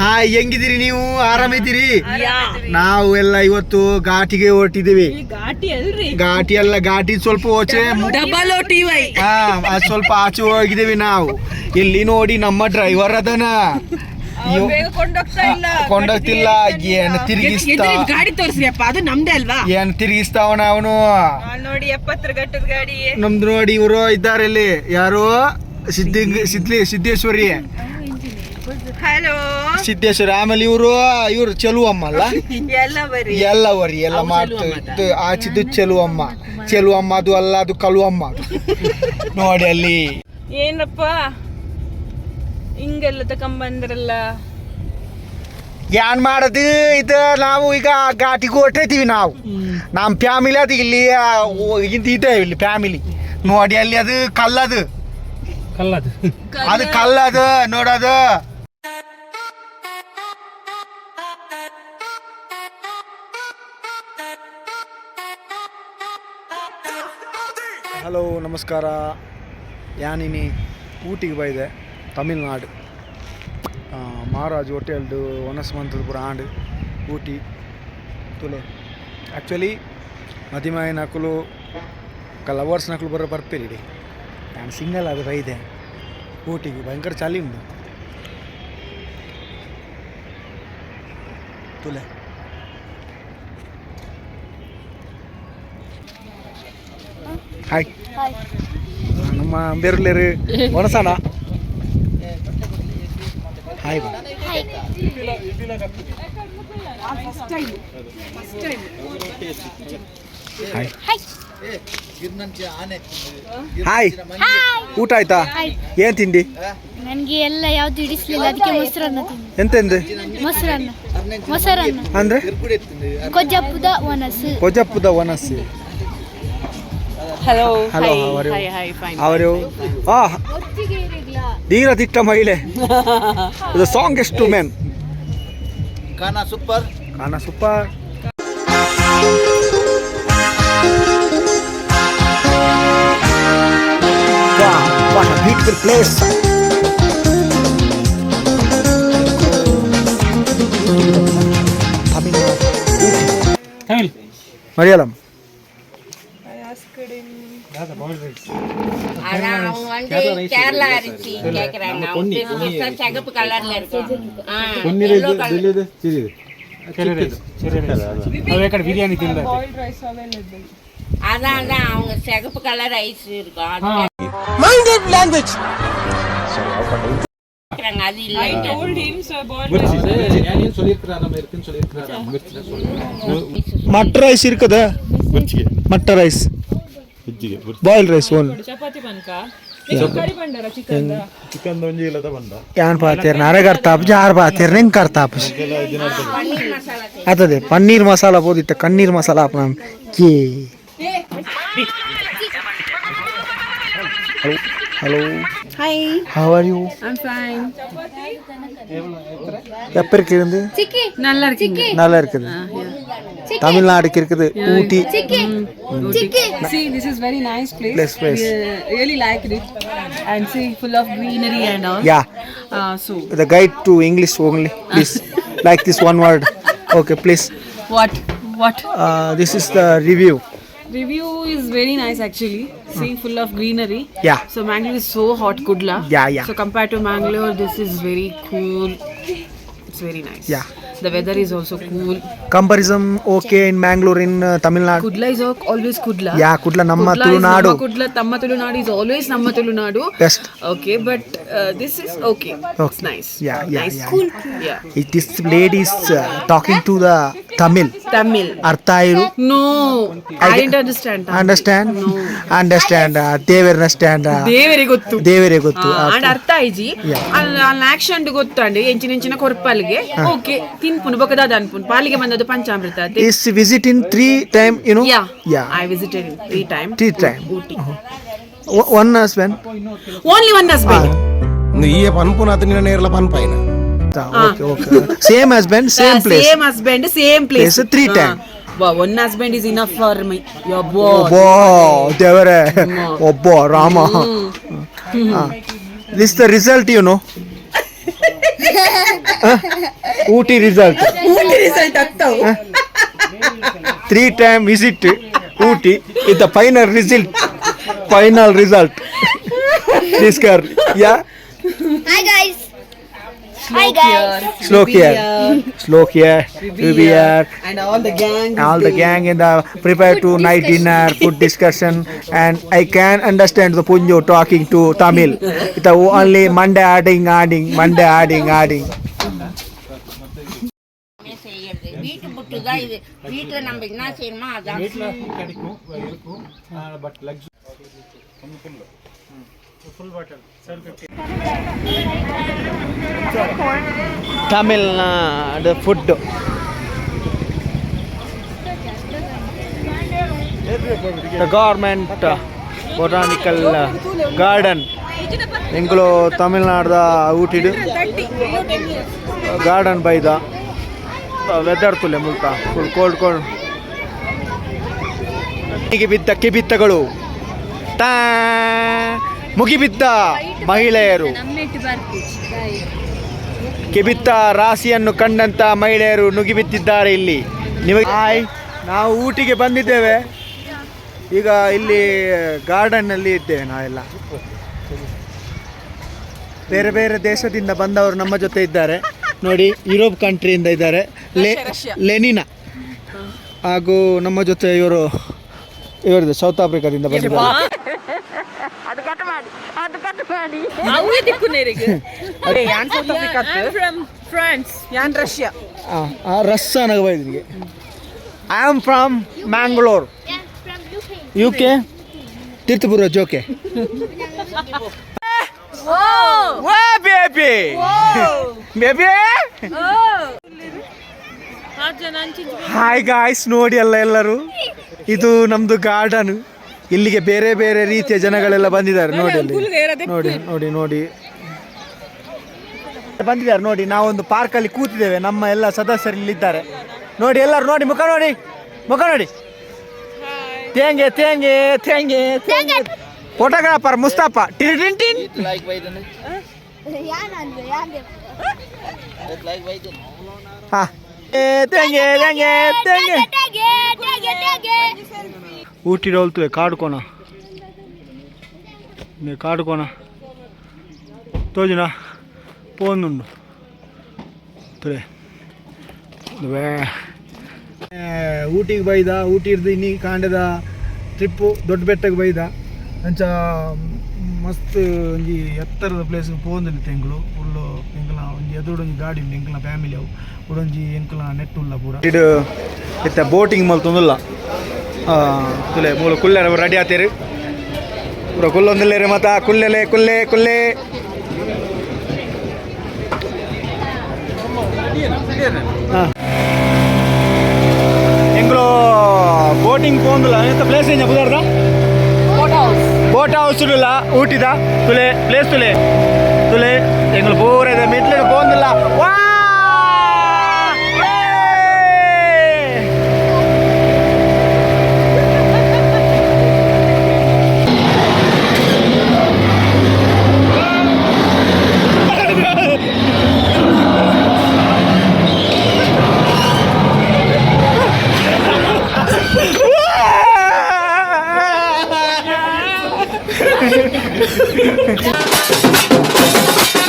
Hi ಹೆಂಗಿದ್ದೀರಿ ನೀವು? ಆರಾಮಿದ್ದೀರಿ? ನಾವು ಎಲ್ಲ ಇವತ್ತು ಘಾಟಿಗೆ ಹೊರಟಿದ್ದೀವಿ. ಘಾಟಿ ಅಲ್ಲ ಘಾಟಿ ಎಲ್ಲ ಘಾಟಿ ಸ್ವಲ್ಪ ಓಚೆ ಹಾ ಸ್ವಲ್ಪ ಆಚೆ ಹೋಗಿದ್ದೀವಿ ನಾವು. ಇಲ್ಲಿ ನೋಡಿ ನಮ್ಮ ಡ್ರೈವರ್ ಅದನ. ಕೊಂಡೋಗ್ತಿಲ್ಲ. ಏನ್ ತಿರುಗಿಸ್ತಾ? ಗಾಡಿ ತೋರಿಸ್ರಿಯಪ್ಪ ಅದು ನಮ್ದೇ ಅಲ್ವಾ? ಏನ್ ತಿರುಗಿಸ್ತಾವನ ಅವನು? ನೋಡಿ ಎಪ್ಪತ್ತರ ಘಟ್ಟದ ಗಾಡಿ. ನಮ್ದು ನೋಡಿ ಇವರು ಇದ್ದಾರೆ ಇಲ್ಲಿ. ಯಾರು? ಸಿದ್ದಿ ಸಿದ್ಲಿ ಸಿದ್ದೇಶ್ವರಿ. ಹಲೋ ಸಿದ್ದೇಶ್ವರಿ ಆಮೇಲೆ ಇವರು ಇವ್ರು ಚೆಲುವಮ್ಮ ಅಲ್ಲ ಎಲ್ಲ ಬರಿ ಎಲ್ಲ ಮಾತು ಮಾಡ್ತು ಆಚಿದ್ದು ಚೆಲುವಮ್ಮ. ಚೆಲುವಮ್ಮ ಅದು ಅಲ್ಲ ಅದು ಕಲುವಮ್ಮ. ನೋಡಿ ಅಲ್ಲಿ. ಏನಪ್ಪ? ಹಿಂಗೆಲ್ಲ ತಕೊಂಬಂದ್ರಲ್ಲ ಏನ್ ಮಾಡದು? ಇದು ನಾವು ಈಗ ಘಾಟಿಗೆ ಹೊರಟಿದ್ದೀವಿ ನಾವು. ನಮ್ಮ ಫ್ಯಾಮಿಲಿ ಅದು ಇಲ್ಲಿ ಆ, ಇದೆ ಇಲ್ಲಿ ಫ್ಯಾಮಿಲಿ. ನೋಡಿ ಅಲ್ಲಿ ಅದು ಕಲ್ಲದು. ಕಲ್ಲದು. ಅದು ಕಲ್ಲದು ನೋಡೋದು. ಹಲೋ ನಮಸ್ಕಾರ. ಯಾನಿನಿ ಊಟಿಗೆ ಬೈದೆ ತಮಿಳ್ನಾಡು. ಮಹಾರಾಜ್ ಹೋಟೆಲ್ದು ವನಸ್ಮಂತಪುರ ಬ್ರಾಂಡ್ ಊಟಿ. ತುಲೆ. ಆ್ಯಕ್ಚುಲಿ ಮದಿಮಾಯಿ ನಕಲು ಲವರ್ಸ್ ನಕಲು ಬರೋ ಬರ್ತೀರಿ ಸಿಂಗಲ್ ಅದು ಬೈದೆ ಊಟಿಗೆ ಭಯಂಕರ ಚಳಿ ಉಂಟು. ತುಲೆ. ಹಾಯ್ ನಮ್ಮ ಬೆರ್ಲೇರು ಒಣಸನ ಹಾಯ್ ಬಾ. ಹಾಯ್ ಹಾಯ್ ಊಟ ಆಯ್ತಾ? ಏನ್ ತಿಂಡಿ ನನಗೆ ಎಲ್ಲ ಯಾವ್ದು ಹಿಡಿಸ್ಲಿಲ್ಲ ಅದಕ್ಕೆ ಮೊಸರನ್ನ ತಿಂದೆ. ಎಂತೆಂದು ಮೊಸರನ್ನ. ಮೊಸರನ್ನ. ಅಂದ್ರೆ? ಕೊಜ್ಜಪ್ಪದ ವನಸ್ಸು ಕೊಜಪ್ಪದ ವನಸ್ಸು ಹಲೋ ಹಲೋ ಅವರು ಅವರು ಆ ಧೀರ ದಿಟ್ಟ ಮಹಿಳೆ. ಇದು ಸಾಂಗ್ ಎಷ್ಟು ಮ್ಯಾನ್ ಕಾನ super Kana super What a beautiful Malayalam Kerala அரிசி கேக்குறாங்க சிகப்பு கலர்ல அதான் அதான் அவங்க சிகப்பு கலர் ஐஸ் இருக்கும் native language. ಮಟ್ ರೈಸ್ ಇರ್ಕದ ಮಟ್ಟ ರೈಸ್ ಬಾಯ್ಲ್ ರೈಸ್ ಒನ್ ಏನ್ ಪಾತಿರ್ ನರಗ ಅರ್ತಾಪ ಜಾರ್ ಪಾತಿರ್ ನಿಂಗ್ ಕರ್ತಾಪ ಅತದೆ ಪನ್ನೀರ್ ಮಸಾಲ ಬೋದಿತ್ತ ಕಣ್ಣೀರ್ ಮಸಾಲ ಅಪ್ಪ ನಮ್ ಕೇ Hello. Hi. How are you? I'm fine. எப்ப இருக்கு இருந்து நல்லா இருக்கு நல்லா இருக்குது தமிழ்நாடுக்கு இருக்குது Ooty See, this is very nice place. Nice place. We, uh, really liked it, and see, full of greenery and all. Yeah. Uh, so the guide to English only, please. like this one word. Okay, please. What? What? Uh, this is the review. Review is very nice actually. See, full of greenery. yeah So Mangalore is so hot, Kudla. Yeah, yeah. So compared to Mangalore, this is very cool. It's very nice. Yeah. The weather is also cool. comparison okay in mangalore in uh, tamil nadu Kudla is al- always Kudla. yeah kudla namma Kudla is tulunadu Namma Kudla, Tamma Tulunadu is always Namma Tulunadu. best Okay, but uh, this is okay. It's nice. Yeah, yeah, nice. yeah, Cool. Yeah. it is lady is uh, talking to the Tamil Tamil అర్థాయిరు no I don't understand understand understand ದೇವರ್ understand ದೇವರಿಗೆ ಗೊತ್ತು ದೇವರಿಗೆ ಗೊತ್ತು and ಅರ್ಥ ಆಯ್ಜಿ ಅಲ್ಲಿ action ಗೊತ್ತು and ಎಂಚಿನ ಎಂಚಿನ ಕೊರ್ಪಲ್ಗೆ ಓಕೆ ತಿನ್ಪುನು ಬಕದಾದ ಅನ್ಪುನು ಪಾಲಿಗೆ ಬಂದದ್ದು ಪಂಚಾಮೃತ is visit in three time you know yeah yeah I visited three time three time Ooty one husband only one husband നീയെ പൺപുനത്തിന് നേരിലെ പൺപൈന nina nerla pan same okay okay. Same husband same place. Same husband same place three time one husband is enough for my ಯಬ್ಬೋ ಒಬ್ಬೋ ದೇವರೇ. ಒಬ್ಬೋ Rama. This the result you know Ooty result Ooty result ಆಗ್ತಾವು. Three time visit Ooty. With the final result final result this girl yeah Hi guys. Hi guys. slow here slow here we be here and all the gang all the gang in the prepare to night dinner food discussion and i can understand the punjo talking to tamil the only monday adding adding monday adding adding செய்யறது வீட்டு புட்டு தான் இது வீட்டுல நம்ம என்ன செய்யணுமோ அதான் tamil nadu food the government food botanical botanical garden ಎಂಗ್ಳು ತಮಿಳ್ನಾಡ್ದ ಊಟಿಡು ಗಾರ್ಡನ್ ಬೈದ. ವೆದರ್ ತುಲೆ ಮುಲ್ತ ಫುಲ್ ಕೋಲ್ಡ್ ಕೋಲ್ಡ್ ಹೀಗೆ ಬಿದ್ದ ಕಿಬಿತ್ತಗಳು. ಮುಗಿಬಿದ್ದ ಮಹಿಳೆಯರು. ಕಿಬಿತ್ತ ರಾಶಿಯನ್ನು ಕಂಡಂತ ಮಹಿಳೆಯರು ನುಗಿಬಿತ್ತಿದ್ದಾರೆ ಇಲ್ಲಿ. ನಿಮಗೆ ಹಾಯ್, ನಾವು ಊಟಿಗೆ ಬಂದಿದ್ದೇವೆ. ಈಗ ಇಲ್ಲಿ ಗಾರ್ಡನ್ನಲ್ಲಿ ಇದ್ದೇವೆ ನಾವೆಲ್ಲ. ಬೇರೆ ಬೇರೆ ದೇಶದಿಂದ ಬಂದವರು ನಮ್ಮ ಜೊತೆ ಇದ್ದಾರೆ. ನೋಡಿ, ಯುರೋಪ್ ಕಂಟ್ರಿಯಿಂದ ಇದ್ದಾರೆ. ಲೆ, ಲೆನಿನಾ. ಹಾಗೂ ನಮ್ಮ ಜೊತೆ ಇವರು ಇವರಿದೆ ಸೌತ್ ಆಫ್ರಿಕಾದಿಂದ ಬಂದಿದ್ದಾರೆ ಫ್ರಾನ್ಸ್ ಯಾನ್ ರಷ್ಯಾ ಆ, ಆ ರಸ್ ನನಗೆ ಬೈದಿಗೆ I am from Mangalore Yeah, from UK. U K Thirthapura ಜೋಕೆ. Baby baby hi guys ನೋಡಿ ಅಲ್ಲ ಎಲ್ಲರೂ. ಇದು ನಮ್ದು ಗಾರ್ಡನ್ ಇಲ್ಲಿಗೆ ಬೇರೆ ಬೇರೆ ರೀತಿಯ ಜನಗಳೆಲ್ಲ ಬಂದಿದ್ದಾರೆ ನೋಡಿ ಅಲ್ಲಿ. ನೋಡಿ ನೋಡಿ ನೋಡಿ. ಬಂದಿದ್ದಾರೆ ನೋಡಿ ನಾವೊಂದು ಪಾರ್ಕಲ್ಲಿ ಕೂತಿದ್ದೇವೆ. ನಮ್ಮ ಎಲ್ಲ ಸದಸ್ಯರು ಇಲ್ಲಿದ್ದಾರೆ ನೋಡಿ ಎಲ್ಲರೂ ನೋಡಿ ಮುಖ ನೋಡಿ ಮುಖ ನೋಡಿ. ತೇಂಗೆ ತೇಂಗೆ ತೇಂಗೆ ತೇಂಗೆ. ಫೋಟೋಗ್ರಾಫರ್ ಮುಸ್ತಾಪ ಟಿನ್ ಟಿನ್ ಟಿನ್. ಹಾ. ಏ ತೇಂಗೆ ತೇಂಗೆ. ತೇಂಗೆ ఊటీ రోల్తులే కాడుకోన నే కాడుకోన తోజిన పోనుండు ತುಲೆ ದುವೆ ಊಟಿಗೆ ಬೈದ ಊಟಿ ಇರ್ದು ಇನ್ನಿ ಕಾಂಡದ ಟ್ರಿಪ್ಪು ದೊಡ್ಡ ಬೆಟ್ಟಕ್ಕೆ ಬೈದ ಅಂಚ ಮಸ್ತ್ ಒಂಜಿ ಎತ್ತರದ ಪ್ಲೇಸ್ ಪೋಂದಿಲ್ಲ ತೆಂಗಳು ಫುಲ್ಲು ಎಂಕಲ ಒಂಜಿ ಎದುರು ಒಂಜಿ ಗಾಡಿ ಉಂಡು ಎಂಕಲ ಫ್ಯಾಮಿಲಿ ಅವು ಉಡೊಂಜಿ ಎಂಕಲ ನೆಟ್ ಉಲ್ಲ ಪೂರ ಇದು ಇತ್ತ ಬೋಟಿಂಗ್ ಮಲ್ತೊಂದುಲ್ಲ ತುಲೆ ಮೂಲ ಕುಲ್ಲೆ ರೆಡಿ ಆತೀರಿ? ಪೂರ ಕುಲ್ಲೊಂದಿಲ್ಲೇರಿ ಮತ್ತ? ಕುಲ್ಲೆಲೆ ಕುಲ್ಲೆ ಕುಲ್ಲೆ ಹಾಂ. ಎಂಗ್ಳು ಬೋಟಿಂಗ್ ಪೋಂದಿಲ್ಲ ಎಂತ ಪ್ಲೇಸ್ ಏನು ಬುಧಾರ್ದ ಬೋಟ್ ಹೌಸ್ ಇಲ್ಲ, ಊಟಿದ? ತುಲೆ ಪ್ಲೇಸ್ ತುಲೆ. ತುಲೆ ಹೆಂಗ್ಳು ಪೂರ ಇದೆ ಮೆಟ್ಲಿಗೆ ಪೋಂದಿಲ್ಲ Yeah.